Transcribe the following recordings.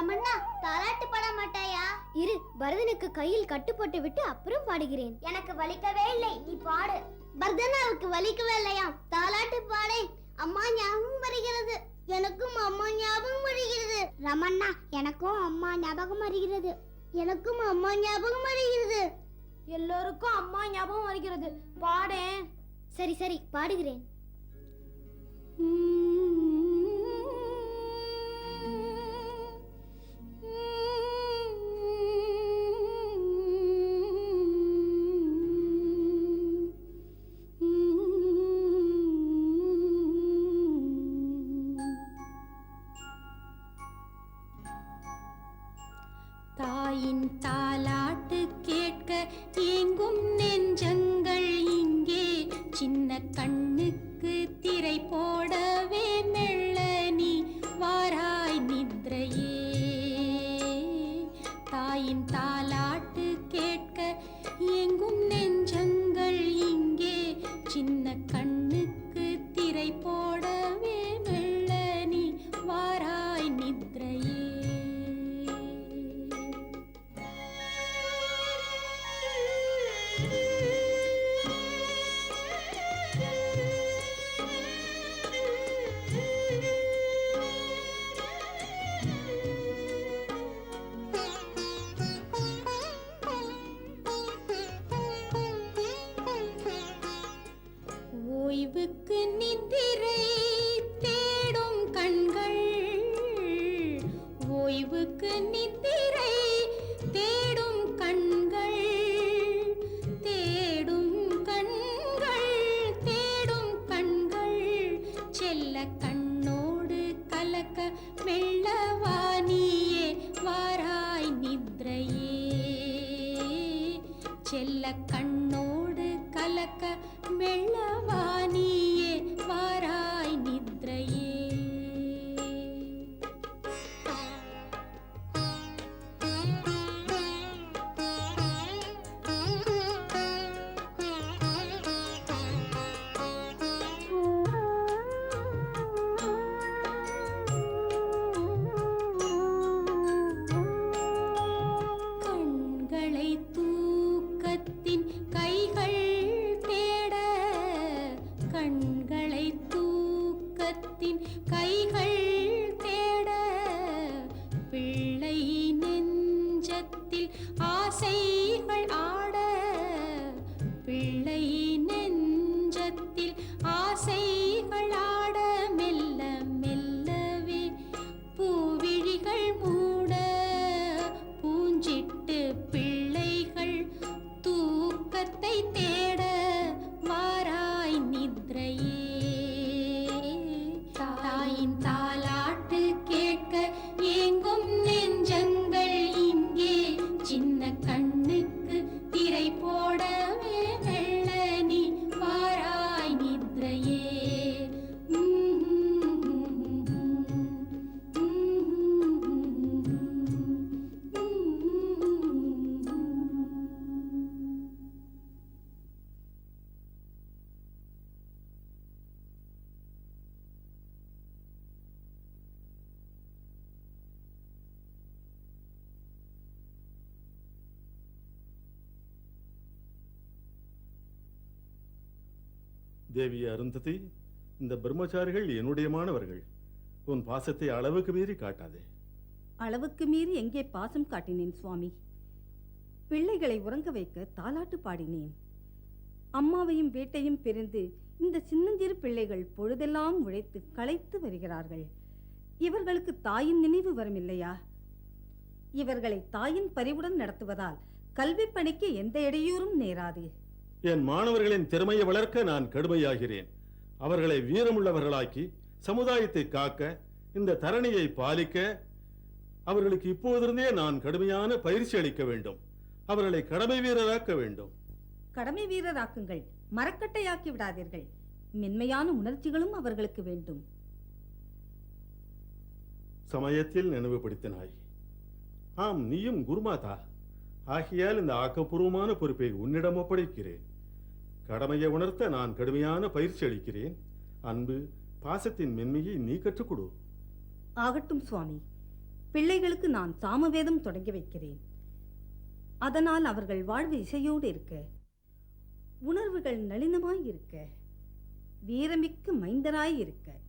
ரமண்ணா தாலாட்டு பாட மாட்டாயா? இரு பரதனுக்கு கையில் கட்டு போட்டு விட்டு அப்புறம் பாடுகிறேன். எனக்கு வலிக்கவே இல்லை நீ பாடு. பரதனாவுக்கு வலிக்கவே இல்லையா? தாலாட்டு பாடே அம்மா ஞாபகம் வருகிறது. எனக்கும் அம்மா ஞாபகம் வருகிறது. ரமண்ணா எனக்கும் அம்மா ஞாபகம் வருகிறது. எனக்கும் அம்மா ஞாபகம் வருகிறது. எல்லோருக்கும் அம்மா ஞாபகம் வருகிறது. பாடேன் சரி சரி பாடுகிறேன். தாயின் தாலாட்டு கேட்க ஏங்கும் நெஞ்சங்கள் இங்கே. சின்ன கண்ணுக்கு திரை போல் தேவி அருந்ததி இந்த பிரம்மச்சாரிகள் என்னுடைய மாணவர்கள் உன் பாசத்தை அளவுக்கு மீறி காட்டாதே. அளவுக்கு மீறி எங்கே பாசம் காட்டினேன் சுவாமி? பிள்ளைகளை உறங்க வைக்க தாலாட்டு பாடினேன். அம்மாவையும் வீட்டையும் பிரிந்து இந்த சின்னஞ்சிறு பிள்ளைகள் பொழுதெல்லாம் உழைத்து களைத்து வருகிறார்கள். இவர்களுக்கு தாயின் நினைவு வரும் இல்லையா இவர்களை தாயின் பரிவுடன் நடத்துவதால் கல்வி பணிக்கு எந்த இடையூறும் நேராது. என் மாணவர்களின் திறமையை வளர்க்க நான் கடுமையாகிறேன். அவர்களை வீரமுள்ளவர்களாக்கி சமுதாயத்தை காக்க இந்த தரணியை பாலிக்க அவர்களுக்கு இப்போதிருந்தே நான் கடுமையான பயிற்சி அளிக்க வேண்டும். அவர்களை கடமை வீரராக்க வேண்டும். கடமை வீரராக்குங்கள். மரக்கட்டையாக்கி விடாதீர்கள். மென்மையான உணர்ச்சிகளும் அவர்களுக்கு வேண்டும். சமயத்தில் நினைவுபடுத்தினாய் ஆம் நீயும் குருமாதா. ஆகையால் இந்த ஆக்கப்பூர்வமான பொறுப்பை உன்னிடம் ஒப்படைக்கிறேன். கடமையை உணர்த்த நான் கடுமையான பயிற்சி அளிக்கிறேன். அன்பு பாசத்தின் மென்மையை நீ கற்றுக்கொடு. ஆகட்டும் சுவாமி. பிள்ளைகளுக்கு நான் சாமவேதம் தொடங்கி வைக்கிறேன். அதனால் அவர்கள் வாழ்வு இசையோடு இருக்க உணர்வுகள் நளினமாய் இருக்க வீரமிக்க மைந்தராய் இருக்க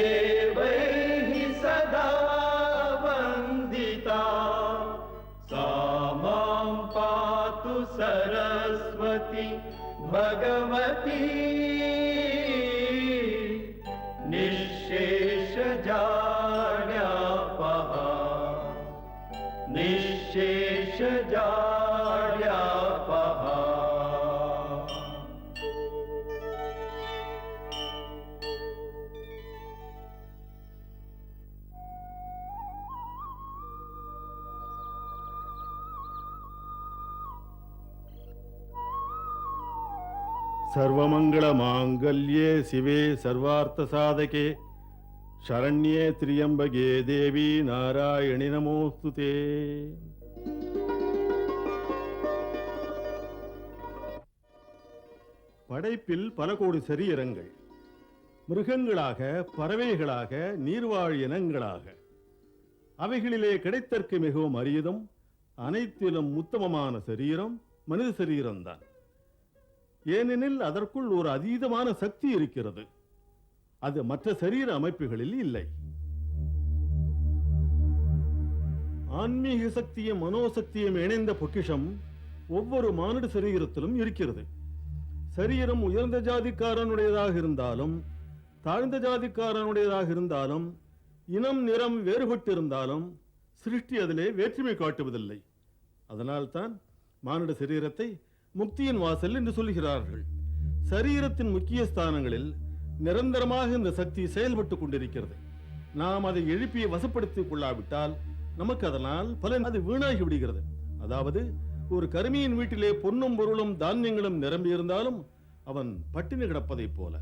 प्रभृतिभिर्देवैः सदा वन्दिता सा माँ पातु सरस्वती भगवती சர்வமங்கள மாங்கல்யே சிவே சர்வார்த்த சாதகே சரண்யே திரியம்பகே தேவி நாராயணி நமோஸ்துதே படைப்பில் பல கோடி சரீரங்கள் மிருகங்களாக பறவைகளாக நீர்வாழ் இனங்களாக அவைகளிலே கிடைத்தற்கு மிகவும் அரியதும் அனைத்திலும் உத்தமமான சரீரம் மனித சரீரம்தான் ஏனெனில் அதற்குள் ஒரு அதீதமான சக்தி இருக்கிறது. அது மற்ற சரீர அமைப்புகளில் இல்லை. ஆன்மீக சக்தியும் மனோசக்தியும் இணைந்த பொக்கிஷம் ஒவ்வொரு மானிட சரீரத்திலும் இருக்கிறது. சரீரம் உயர்ந்த ஜாதிக்காரனுடையதாக இருந்தாலும் தாழ்ந்த ஜாதிக்காரனுடையதாக இருந்தாலும் இனம் நிறம் வேறுபட்டிருந்தாலும் சிருஷ்டி அதிலே வேற்றுமை காட்டுவதில்லை. அதனால்தான் மானிட சரீரத்தை முக்தியின் வாசல் என்று சொல்லுகிறார்கள். சரீரத்தின் முக்கிய ஸ்தானங்களில் நிரந்தரமாக இந்த சக்தி செயல்பட்டுக் கொண்டிருக்கிறது. நாம் அதை எழுப்பிய வசப்படுத்திக் கொள்ளாவிட்டால் நமக்கு அதனால் பலன் அது வீணாகி விடுகிறது. அதாவது ஒரு கருமியின் வீட்டிலே பொன்னும் பொருளும் தானியங்களும் நிரம்பி இருந்தாலும் அவன் பட்டினி கிடப்பதைப் போல.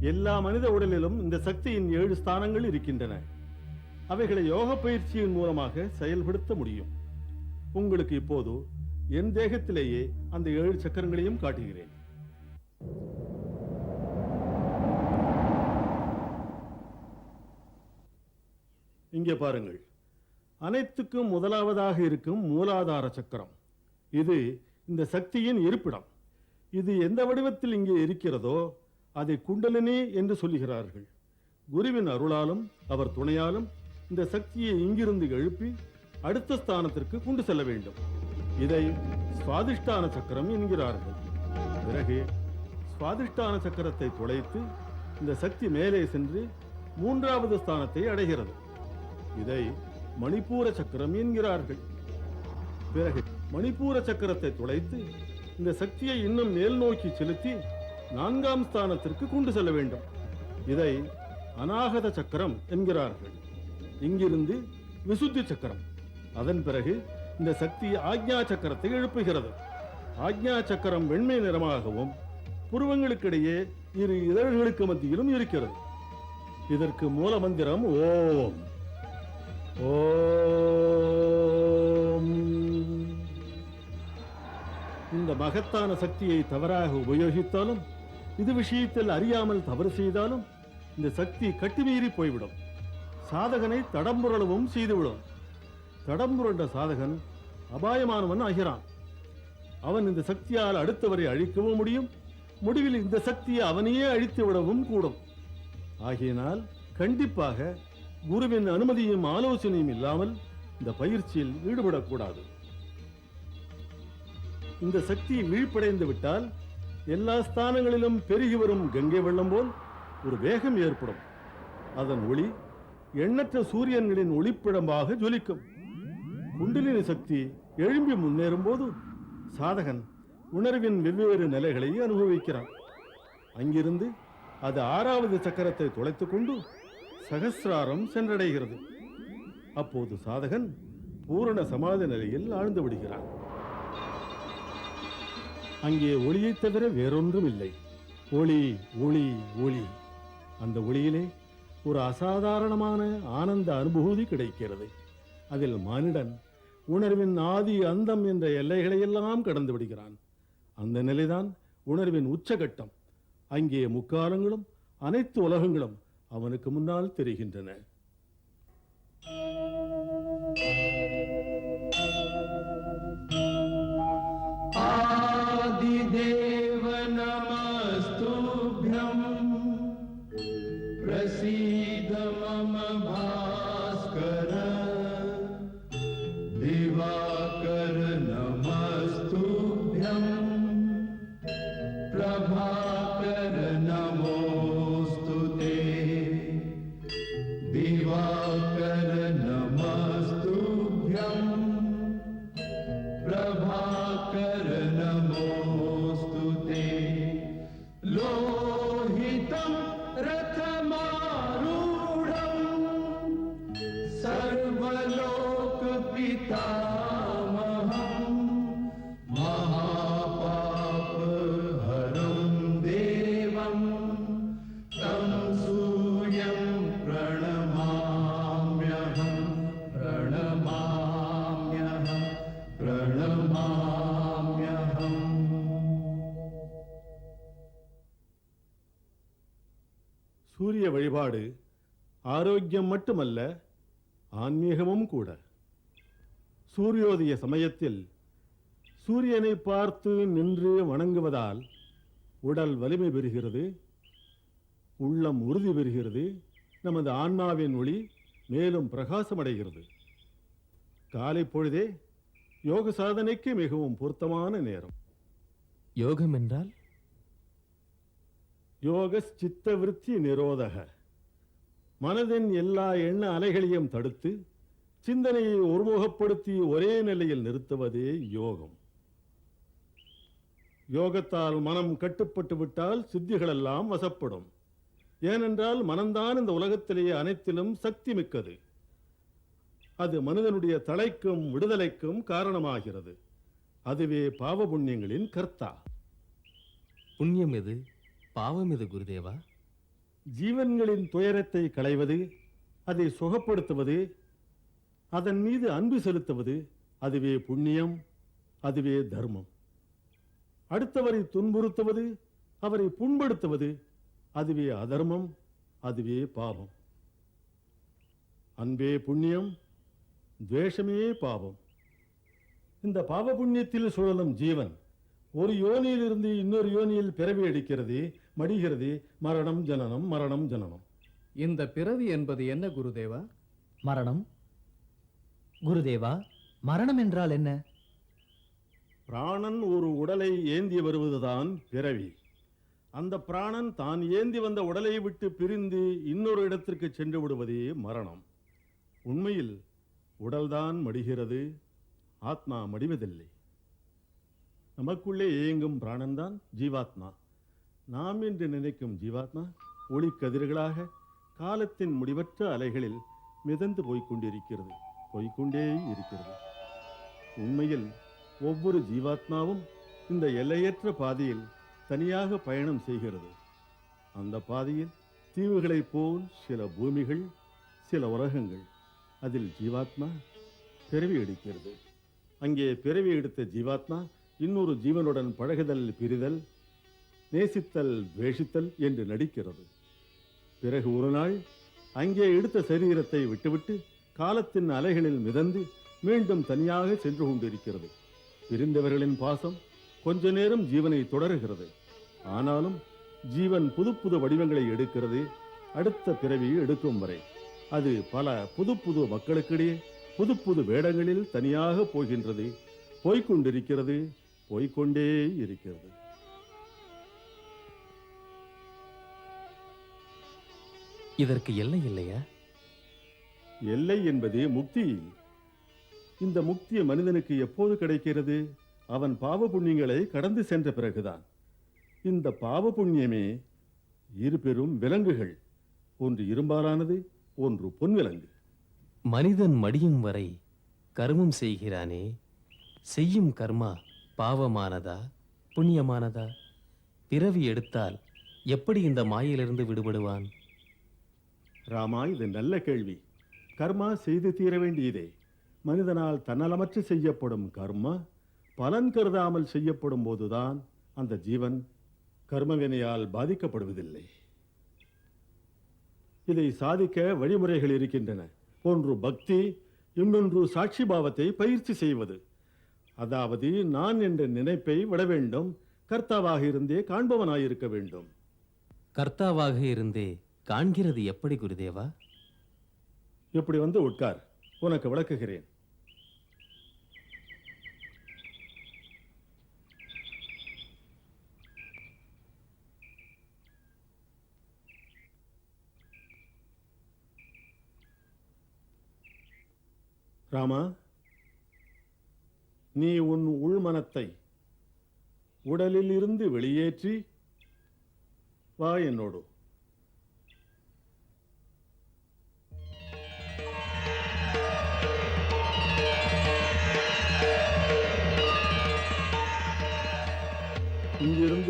எல்லா மனித உடலிலும் இந்த சக்தியின் ஏழு ஸ்தானங்கள் இருக்கின்றன. அவைகளை யோக பயிற்சியின் மூலமாக செயல்படுத்த முடியும். உங்களுக்கு இப்போது என் தேகத்திலேயே அந்த ஏழு சக்கரங்களையும் காட்டுகிறேன். இங்கே பாருங்கள். அனைத்துக்கும் முதலாவதாக இருக்கும் மூலாதார சக்கரம். இது இந்த சக்தியின் இருப்பிடம். இது எந்த வடிவத்தில் இங்கே இருக்கிறதோ அதை குண்டலினி என்று சொல்லுகிறார்கள். குருவின் அருளாலும் அவர் துணையாலும் இந்த சக்தியை இங்கிருந்து எழுப்பி அடுத்த ஸ்தானத்திற்கு கொண்டு செல்ல வேண்டும். இதை சுவாதிஷ்டான சக்கரம் என்கிறார்கள். பிறகு சுவாதிஷ்டான சக்கரத்தை துளைத்து இந்த சக்தி மேலே சென்று மூன்றாவது ஸ்தானத்தை அடைகிறது. இதை மணிப்பூர சக்கரம் என்கிறார்கள். பிறகு மணிப்பூர சக்கரத்தை துளைத்து இந்த சக்தியை இன்னும் மேல் நோக்கி செலுத்தி நான்காம் ஸ்தானத்திற்கு கொண்டு செல்ல வேண்டும். இதை அநாகத சக்கரம் என்கிறார்கள். இங்கிருந்து விசுத்தி சக்கரம். அதன் பிறகு இந்த சக்தி ஆக்ஞா சக்கரத்தை எழுப்புகிறது. ஆக்ஞா சக்கரம் வெண்மை நிறமாகவும் புருவங்களுக்கிடையே இரு இதழ்களுக்கு மத்தியிலும் இருக்கிறது. இதற்கு மூல மந்திரம் ஓம். ஓம். இந்த மகத்தான சக்தியை தவறாக உபயோகித்தாலும் இது விஷயத்தில் அறியாமல் தவறு செய்தாலும் இந்த சக்தி கட்டுமீறி போய்விடும். சாதகனை தடம்புரளவும் செய்துவிடும். தடம்புரண்ட சாதகன் அபாயமானவன் ஆகிறான். அவன் இந்த சக்தியால் அடுத்தவரை அழிக்கவும் முடியும். முடிவில் இந்த சக்தியை அவனையே அழித்து விடவும் கூடும். ஆகையினால் கண்டிப்பாக குருவின் அனுமதியும் ஆலோசனையும் இல்லாமல் இந்த பயிற்சியில் ஈடுபடக்கூடாது. இந்த சக்தி விழிப்படைந்து விட்டால் எல்லா ஸ்தானங்களிலும் பெருகி வரும் கங்கை வெள்ளம் போல் ஒரு வேகம் ஏற்படும். அதன் ஒளி எண்ணற்ற சூரியன்களின் ஒளிப்பிடம்பாக ஜொலிக்கும். குண்டலினி சக்தி எழும்பி முன்னேறும் போது சாதகன் உணர்வின் வெவ்வேறு நிலைகளை அனுபவிக்கிறான். அங்கிருந்து அது ஆறாவது சக்கரத்தை துளைத்துக் கொண்டு சகசிராரம் சென்றடைகிறது. அப்போது சாதகன் பூரண சமாதி நிலையில் ஆழ்ந்து விடுகிறான். அங்கே ஒளியைத் தவிர வேறொன்றும் இல்லை ஒளி ஒளி ஒளி. அந்த ஒளியிலே ஒரு அசாதாரணமான ஆனந்த அனுபூதி கிடைக்கிறது. அதில் மானிடன் உணர்வின் ஆதி அந்தம் என்ற எல்லைகளை எல்லாம் கடந்து விடுகிறான். அந்த நிலைதான் உணர்வின் உச்சகட்டம். அங்கே முக்காலங்களும் அனைத்து உலகங்களும் அவனுக்கு முன்னால் தெரிகின்றன. சூரிய வழிபாடு ஆரோக்கியம் மட்டுமல்ல ஆன்மீகமும் கூட. சூரியோதய சமயத்தில் சூரியனை பார்த்து நின்று வணங்குவதால் உடல் வலிமை பெறுகிறது உள்ளம் உறுதி பெறுகிறது நமது ஆன்மாவின் ஒளி மேலும் பிரகாசமடைகிறது. காலை பொழுதே யோக சாதனைக்கு மிகவும் பொருத்தமான நேரம். யோகம் என்றால்? யோக சித்த விருத்தி நிரோதக மனதின் எல்லா எண்ண அலைகளையும் தடுத்து சிந்தனையை ஒருமுகப்படுத்தி ஒரே நிலையில் நிறுத்துவதே யோகம். யோகத்தால் மனம் கட்டுப்பட்டு விட்டால் சித்திகளெல்லாம் வசப்படும். ஏனென்றால் மனம்தான் இந்த உலகத்திலேயே அனைத்திலும் சக்தி மிக்கது. அது மனிதனுடைய தலைக்கும் விடுதலைக்கும் காரணமாகிறது. அதுவே பாவ புண்ணியங்களின் கர்த்தா. புண்ணியம் எது? பாவம் இது குருதேவா? ஜீவன்களின் துயரத்தை களைவது அதை சுகப்படுத்துவது அதன் மீது அன்பு செலுத்துவது அதுவே புண்ணியம் அதுவே தர்மம். அடுத்தவரை துன்புறுத்துவது அவரை புண்படுத்துவது அதுவே அதர்மம் அதுவே பாவம். அன்பே புண்ணியம் துவேஷமே பாவம். இந்த பாவ புண்ணியத்தில் சுழலும் ஜீவன் ஒரு யோனியிலிருந்து இன்னொரு யோனியில் பிறவி எடுக்கிறது மடிகிறது மரணம் ஜனனம் மரணம் ஜனனம். இந்த பிறவி என்பது என்ன குருதேவா? மரணம். குருதேவா மரணம் என்றால் என்ன? பிராணன் ஒரு உடலை ஏந்தி வருவதுதான் பிறவி. அந்த பிராணன் தான் ஏந்தி வந்த உடலை விட்டு பிரிந்து இன்னொரு இடத்திற்கு சென்று விடுவதே மரணம். உண்மையில் உடல்தான் மடிகிறது ஆத்மா மடிவதில்லை. நமக்குள்ளே இயங்கும் பிராணன்தான் ஜீவாத்மா. நாம் என்று நினைக்கும் ஜீவாத்மா ஒளிக்கதிர்களாக காலத்தின் முடிவற்ற அலைகளில் மிதந்து போய்க் கொண்டிருக்கிறது இருக்கிறது. உண்மையில் ஒவ்வொரு ஜீவாத்மாவும் இந்த எல்லையற்ற பாதையில் தனியாக பயணம் செய்கிறது. அந்த பாதையில் தீவுகளைப் போல் சில பூமிகள் சில உலகங்கள் அதில் ஜீவாத்மா பிறவி எடுக்கிறது. அங்கே பிறவி எடுத்த ஜீவாத்மா இன்னொரு ஜீவனுடன் பழகுதல் பிரிதல் நேசித்தல் வேஷித்தல் என்று நடிக்கிறது. பிறகு ஒரு நாள் அங்கே எடுத்த சரீரத்தை விட்டுவிட்டு காலத்தின் அலைகளில் மிதந்து மீண்டும் தனியாக சென்று கொண்டிருக்கிறது. பிரிந்தவர்களின் பாசம் கொஞ்ச நேரம் ஜீவனை தொடருகிறது. ஆனாலும் ஜீவன் புது புது வடிவங்களை எடுக்கிறது அடுத்த பிறவி எடுக்கும் வரை. அது பல புது புது மக்களுக்கிடையே புது புது வேடங்களில் தனியாக போகின்றது போய்கொண்டிருக்கிறது போய்கொண்டே இருக்கிறது. இதற்கு எல்லை இல்லையா? எல்லை என்பது முக்தி. இந்த முக்தி மனிதனுக்கு எப்போது கிடைக்கிறது? அவன் பாவ புண்ணியங்களை கடந்து சென்ற பிறகுதான். இந்த பாவ புண்ணியமே இரு பெரும் விலங்குகள். ஒன்று இரும்பாலானது ஒன்று பொன்விலங்கு. மனிதன் மடியும் வரை கர்மம் செய்கிறானே செய்யும் கர்மா பாவமானதா புண்ணியமானதா? பிறவி எடுத்தால் எப்படி இந்த மாயிலிருந்து விடுபடுவான்? ராமா இது நல்ல கேள்வி. கர்மா செய்து தீர வேண்டியதே. மனிதனால் தன்னலமற்று செய்யப்படும் கர்மா பலன் கருதாமல் செய்யப்படும் போதுதான் அந்த ஜீவன் கர்மவினையால் பாதிக்கப்படுவதில்லை. இதை சாதிக்க வழிமுறைகள் இருக்கின்றன. ஒன்று பக்தி இன்னொன்று சாட்சி பாவத்தை பயிற்சி செய்வது. அதாவது நான் என்ற நினைப்பை விட வேண்டும். கர்த்தாவாக இருந்தே காண்பவனாயிருக்க வேண்டும். கர்த்தாவாக இருந்தே காண்கிறது எப்படி குருதேவா? இப்படி வந்து உட்கார். உனக்கு விளக்குகிறேன். ராமா நீ உன் உள்மனத்தை உடலில் இருந்து வெளியேற்றி வா என்னோடு.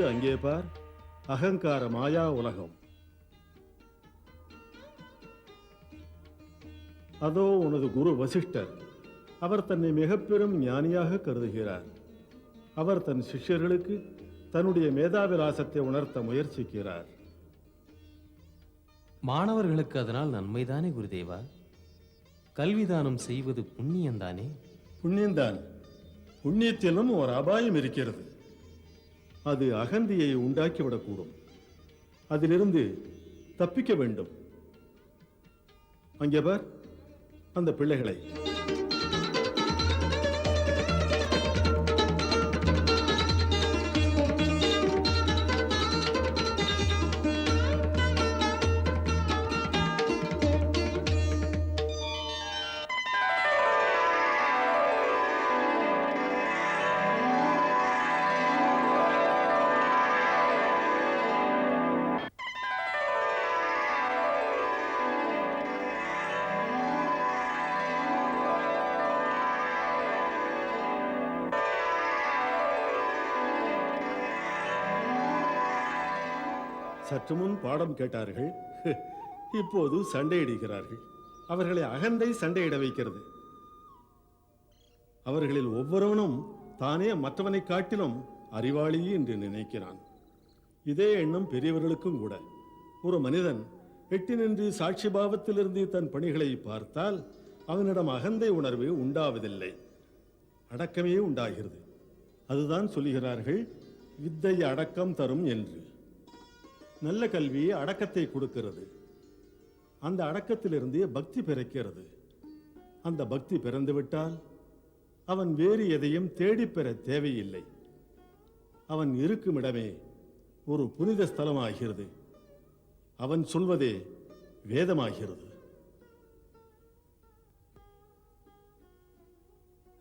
அங்கே பார். அகங்கார மாயா உலகம். அதோ உனது குரு வசிஷ்டர். அவர் தன்னை மிகப் பெரும் ஞானியாக கருதுகிறார். அவர் தன் சிஷ்யர்களுக்கு தன்னுடைய மேதாவிலாசத்தை உணர்த்த முயற்சிக்கிறார். மாணவர்களுக்கு அதனால் நன்மைதானே குருதேவா? கல்விதானம் செய்வது புண்ணியம்தானே? புண்ணியந்தான் புண்ணியத்திலும் ஒரு அபாயம் இருக்கிறது. அது அகந்தியை உண்டாக்கிவிடக்கூடும். அதிலிருந்து தப்பிக்க வேண்டும். அங்கே பார் அந்த பிள்ளைகளை. சற்று முன் பாடம் கேட்டார்கள். இப்போது சண்டையிடுகிறார்கள். அவர்களை அகந்தை சண்டையிட வைக்கிறது. அவர்களில் ஒவ்வொருவனும் தானே மற்றவனை காட்டிலும் அறிவாளி என்று நினைக்கிறான். இதே எண்ணம் பெரியவர்களுக்கும் கூட. ஒரு மனிதன் எட்டி நின்று சாட்சி பாவத்திலிருந்து தன் பணிகளை பார்த்தால் அவனிடம் அகந்தை உணர்வு உண்டாவதில்லை. அடக்கமே உண்டாகிறது. அதுதான் சொல்லுகிறார்கள் வித்தை அடக்கம் தரும் என்று. நல்ல கல்வி அடக்கத்தை கொடுக்கிறது. அந்த அடக்கத்திலிருந்து பக்தி பிறக்கிறது. அந்த பக்தி பிறந்துவிட்டால் அவன் வேறு எதையும் தேடி பெற தேவையில்லை. அவன் இருக்கும் இடமே ஒரு புனித ஸ்தலமாகிறது. அவன் சொல்வதே வேதமாகிறது.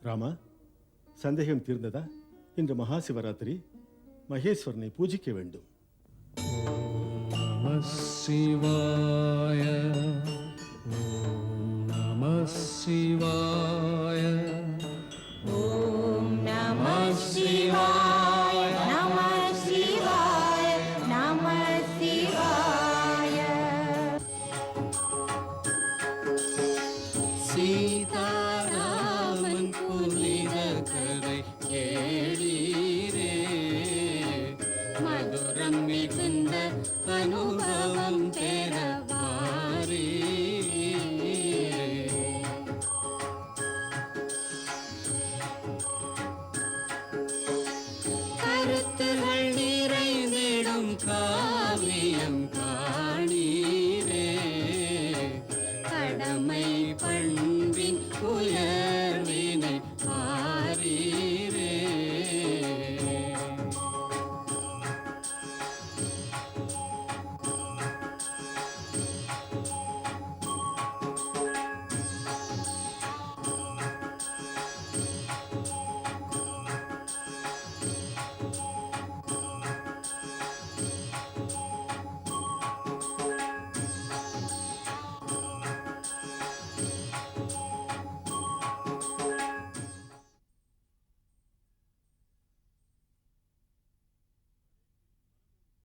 ராமா சந்தேகம் தீர்ந்ததா? இன்று மகா சிவராத்திரி மகேஸ்வரனை பூஜிக்க வேண்டும். नम शिवाय। नमः शिवाय।